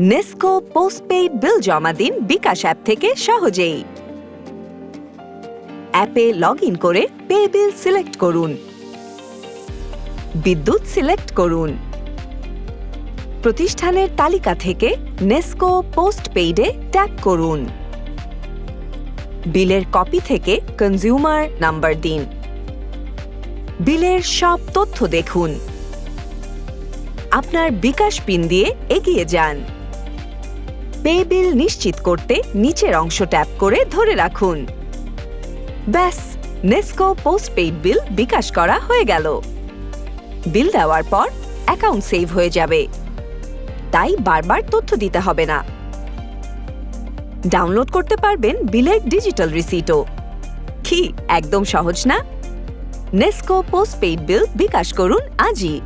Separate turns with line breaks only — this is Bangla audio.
নেস্কো পোস্টপেইড বিল জমা দিন বিকাশ অ্যাপ থেকে সহজেই। অ্যাপে লগ ইন করে পে বিল সিলেক্ট করুন। বিদ্যুৎ সিলেক্ট করুন। প্রতিষ্ঠানের তালিকা থেকে নেস্কো পোস্টপেইডে ট্যাপ করুন। বিলের কপি থেকে কনজিউমার নাম্বার দিন। বিলের সব তথ্য দেখুন। আপনার বিকাশ পিন দিয়ে এগিয়ে যান। পে বিল নিশ্চিত করতে নিচের অংশ ট্যাপ করে ধরে রাখুন। ব্যাস, নেস্কো পোস্টপেইড বিল বিকাশ করা হয়ে গেল। বিল দেওয়ার পর অ্যাকাউন্ট সেভ হয়ে যাবে। তাই বারবার তথ্য দিতে হবে না। ডাউনলোড করতে পারবেন বিলের ডিজিটাল রিসিটও। কি, একদম সহজ না? নেস্কো পোস্টপেইড বিল বিকাশ করুন আজই।